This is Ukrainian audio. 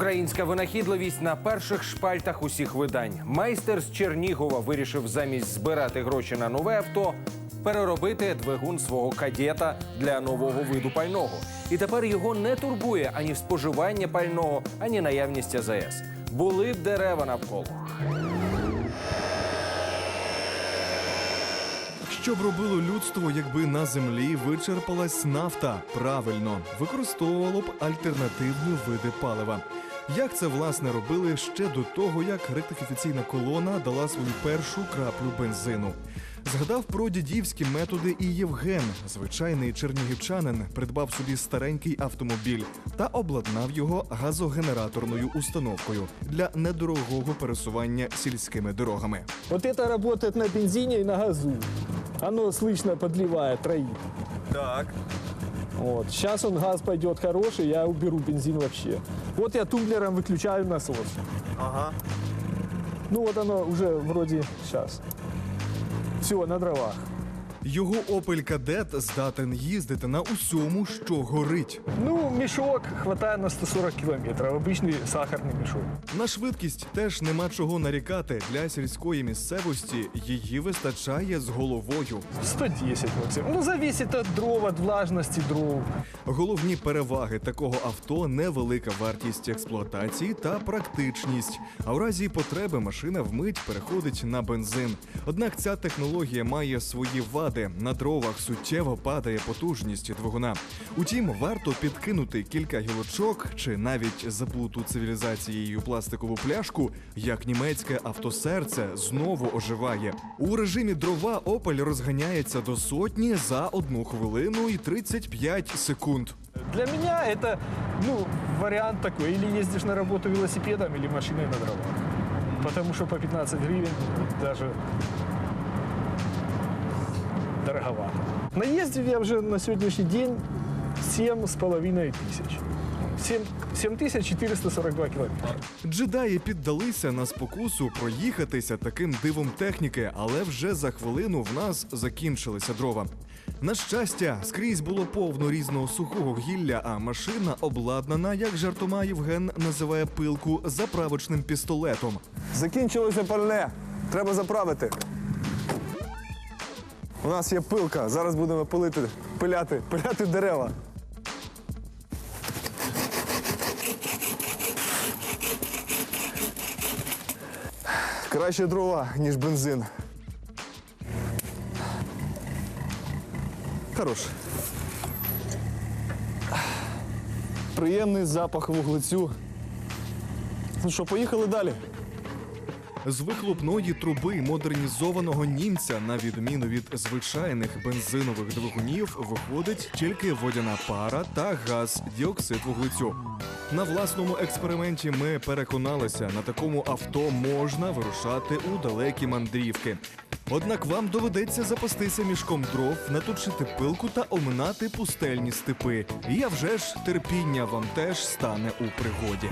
Українська винахідливість на перших шпальтах усіх видань. Майстер з Чернігова вирішив замість збирати гроші на нове авто переробити двигун свого кадета для нового виду пального. І тепер його не турбує ані споживання пального, ані наявність АЗС. Були б дерева навколо. Що б робило людство, якби на землі вичерпалась нафта? Правильно, використовувало б альтернативні види палива. Як це власне робили ще до того, як ректифікаційна колона дала свою першу краплю бензину? Згадав про дідівські методи і Євген, звичайний чернігівчанин, придбав собі старенький автомобіль та обладнав його газогенераторною установкою для недорогого пересування сільськими дорогами. Вот это работает на бензине и на газу. Оно слышно подливает, троит. Так. Вот. Сейчас он газ пойдет хороший, я уберу бензин вообще. Вот я тумблером выключаю насос. Ага. Ну вот оно уже вроде сейчас. Все, на дровах. Його Opel Kadett здатен їздити на усьому, що горить. Ну, мешок хватает на 140 километров. Обычный сахарный мешок. На швидкість теж нема чого нарікати. Для сільської місцевості її вистачає з головою. 110 максимум. Ну, зависит от дров, от влажности дров. Головні переваги такого авто невелика вартість експлуатації та практичність. А в разі потреби машина вмить переходить на бензин. Однак ця технологія має свої вади. На дровах суттєво падає потужність двигуна. Утім, варто підкинути кілька гілочок чи навіть заплуту цивілізацією пластикову пляшку, як німецьке автосерце знову оживає. У режимі дрова Opel розганяється до сотні за одну хвилину і 35 секунд. Для меня это, ну, вариант такой. Или ездишь на работу велосипедом, или машиной на дровах. Потому что по 15 гривен даже дороговато. Наездил я уже на сегодняшний день 7 с половиной тысяч. 7, 7442 километра. Джедаї піддалися на спокусу проїхатися таким дивом техніки, але вже за хвилину в нас закінчилися дрова. На щастя, скрізь було повно різного сухого гілля, а машина обладнана, як жартома Євген називає пилку, заправочним пістолетом. Закінчилося пальне. Треба заправити. У нас є пилка. Зараз будемо пилити, пиляти, пиляти дерева. Краще дрова, ніж бензин. Хорош. Приємний запах вуглецю. Ну що, поїхали далі. З вихлопної труби модернізованого німця, на відміну від звичайних бензинових двигунів, виходить тільки водяна пара та газ діоксид вуглецю. На власному експерименті ми переконалися, на такому авто можна вирушати у далекі мандрівки. Однак вам доведеться запастися мішком дров, наточити пилку та оминати пустельні степи. Я вже ж терпіння вам теж стане у пригоді.